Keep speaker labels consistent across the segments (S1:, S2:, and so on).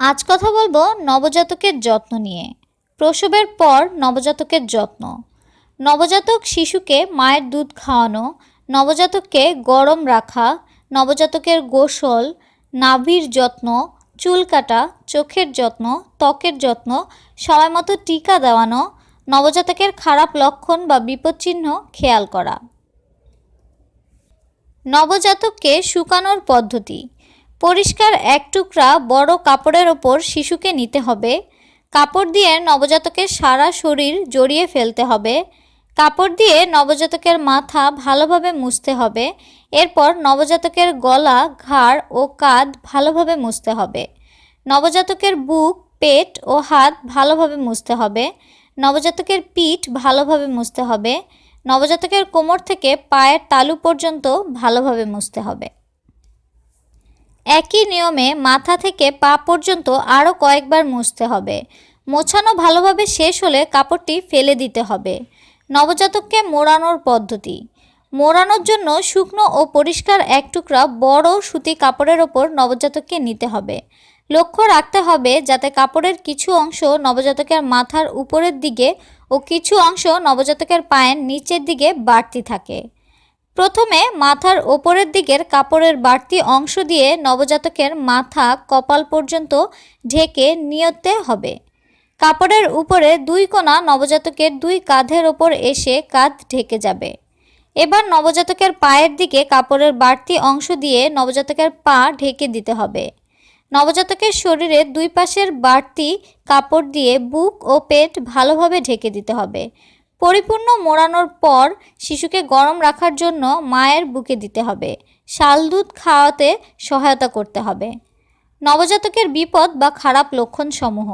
S1: আজ কথা বলব নবজাতকের যত্ন নিয়ে। প্রসবের পর নবজাতকের যত্ন। নবজাতক শিশুকে মায়ের দুধ খাওয়ানো, নবজাতককে গরম রাখা, নবজাতকের গোসল, নাভির যত্ন, চুল কাটা, চোখের যত্ন, ত্বকের যত্ন, সময়মতো টিকা দেওয়ানো, নবজাতকের খারাপ লক্ষণ বা বিপদচিহ্ন খেয়াল করা। নবজাতককে শুকানোর পদ্ধতি। পরিষ্কার এক টুকরা বড় কাপড়ের ওপর শিশুকে নিতে হবে। কাপড় দিয়ে নবজাতকের সারা শরীর জড়িয়ে ফেলতে হবে। কাপড় দিয়ে নবজাতকের মাথা ভালোভাবে মুছতে হবে। এরপর নবজাতকের গলা, ঘাড় ও কাঁধ ভালোভাবে মুছতে হবে। নবজাতকের বুক, পেট ও হাত ভালোভাবে মুছতে হবে। নবজাতকের পিঠ ভালোভাবে মুছতে হবে। নবজাতকের কোমর থেকে পায়ের তালু পর্যন্ত ভালোভাবে মুছতে হবে। একই নিয়মে মাথা থেকে পা পর্যন্ত আরও কয়েকবার মুছতে হবে। মোছানো ভালোভাবে শেষ হলে কাপড়টি ফেলে দিতে হবে। নবজাতককে মোড়ানোর পদ্ধতি। মোড়ানোর জন্য শুকনো ও পরিষ্কার এক টুকরা বড় সুতি কাপড়ের ওপর নবজাতককে নিতে হবে। লক্ষ্য রাখতে হবে যাতে কাপড়ের কিছু অংশ নবজাতকের মাথার উপরের দিকে ও কিছু অংশ নবজাতকের পায়ের নিচের দিকে বাড়তি থাকে। প্রথমে মাথার ওপরের দিকের কাপড়ের বাড়তি অংশ দিয়ে নবজাতকের মাথা কপাল পর্যন্ত ঢেকে নিয়তে হবে। কাপড়ের উপরে দুই কোণা নবজাতকের দুই কাঁধের ওপর এসে কাঁধ ঢেকে যাবে। এবার নবজাতকের পায়ের দিকে কাপড়ের বাড়তি অংশ দিয়ে নবজাতকের পা ঢেকে দিতে হবে। নবজাতকের শরীরে দুই পাশের বাড়তি কাপড় দিয়ে বুক ও পেট ভালোভাবে ঢেকে দিতে হবে। পরিপূর্ণ মোড়ানোর পর শিশুকে গরম রাখার জন্য মায়ের বুকে দিতে হবে। শাল দুধ খাওয়াতে সহায়তা করতে হবে। নবজাতকের বিপদ বা খারাপ লক্ষণ সমূহ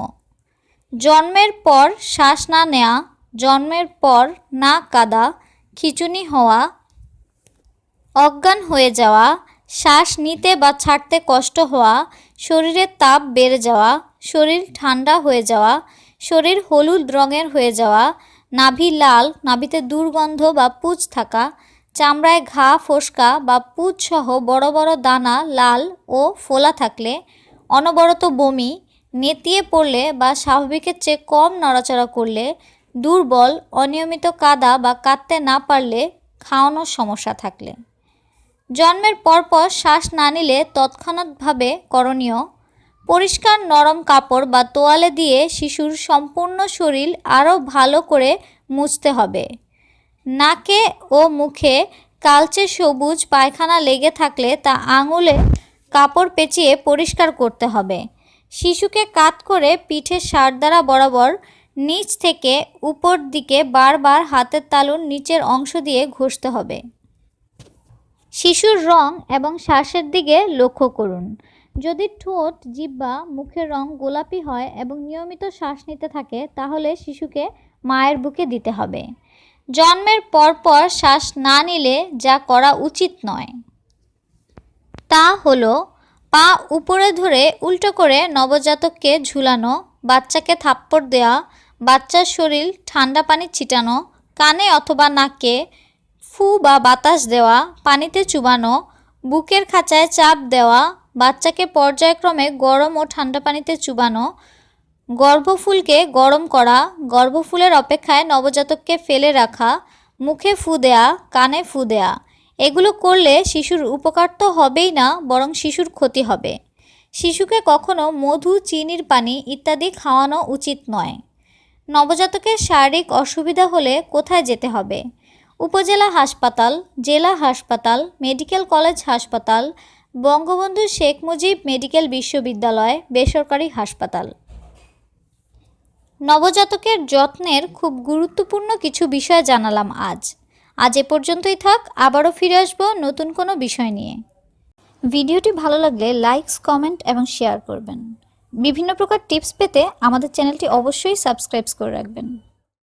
S1: জন্মের পর শ্বাস না নেওয়া জন্মের পর না কাদা, খিচুনি হওয়া, অজ্ঞান হয়ে যাওয়া, শ্বাস নিতে বা ছাড়তে কষ্ট হওয়া, শরীরের তাপ বেড়ে যাওয়া, শরীর ঠান্ডা হয়ে যাওয়া, শরীর হলুদ রঙের হয়ে যাওয়া নাভি লাল, নাভিতে দুর্গন্ধ বা পুজ থাকা, চামড়ায় ঘা, ফোসকা বা পুজ সহ বড় বড় দানা, লাল ও ফোলা থাকলে অনবরত বমি, নেতিয়ে পড়লে বা স্বাভাবিকের চেয়ে কম নড়াচড়া করলে দুর্বল, অনিয়মিত কাদা বা কাঁদতে না পারলে খাওয়ানোর সমস্যা থাকলে। জন্মের পরপর শ্বাস না নিলে তৎক্ষণাৎভাবে করণীয় পরিষ্কার নরম কাপড় বা তোয়ালে দিয়ে শিশুর সম্পূর্ণ শরীর আরও ভালো করে মুছতে হবে। নাকে ও মুখে কালচে সবুজ পায়খানা লেগে থাকলে তা আঙুলে কাপড় পেঁচিয়ে পরিষ্কার করতে হবে। শিশুকে কাত করে পিঠের সার দ্বারা বরাবর নিচ থেকে উপর দিকে বারবার হাতের তালুর নিচের অংশ দিয়ে ঘষতে হবে। শিশুর রং এবং শ্বাসের দিকে লক্ষ্য করুন। যদি ঠোঁট জিব্বা মুখের রং গোলাপি হয় এবং নিয়মিত শ্বাস নিতে থাকে, তাহলে শিশুকে মায়ের বুকে দিতে হবে। জন্মের পরপর শ্বাস না নিলে যা করা উচিত নয়। তা হলো, পা উপরে ধরে উল্টো করে নবজাতককে ঝুলানো, বাচ্চাকে থাপ্পড় দেওয়া, বাচ্চার শরীর ঠান্ডা পানি ছিটানো, কানে অথবা নাকে ফু বা বাতাস দেওয়া, পানিতে চুবানো, বুকের খাঁচায় চাপ দেওয়া বাচ্চাকে পর্যায়ক্রমে গরম ও ঠান্ডা পানিতে চুবানো, গর্ভফুলকে গরম করা, গর্ভফুলের অপেক্ষায় নবজাতককে ফেলে রাখা, মুখে ফু দেয়া, কানে ফু দেয়া, এগুলো করলে শিশুর উপকার তো হবেই না, বরং শিশুর ক্ষতি হবে। শিশুকে কখনো মধু, চিনির পানি ইত্যাদি খাওয়ানো উচিত নয়। নবজাতকের শারীরিক অসুবিধা হলে কোথায় যেতে হবে? উপজেলা হাসপাতাল, জেলা হাসপাতাল, মেডিকেল কলেজ হাসপাতাল বঙ্গবন্ধু শেখ মুজিব মেডিকেল বিশ্ববিদ্যালয়, বেসরকারি হাসপাতাল। নবজাতকের যত্নের খুব গুরুত্বপূর্ণ কিছু বিষয় জানালাম আজ। আজ এ পর্যন্তই থাক, আবারও ফিরে আসব নতুন কোনো বিষয় নিয়ে। ভিডিওটি ভালো লাগলে লাইকস কমেন্ট এবং শেয়ার করবেন। বিভিন্ন প্রকার টিপস পেতে আমাদের চ্যানেলটি অবশ্যই সাবস্ক্রাইব করে রাখবেন।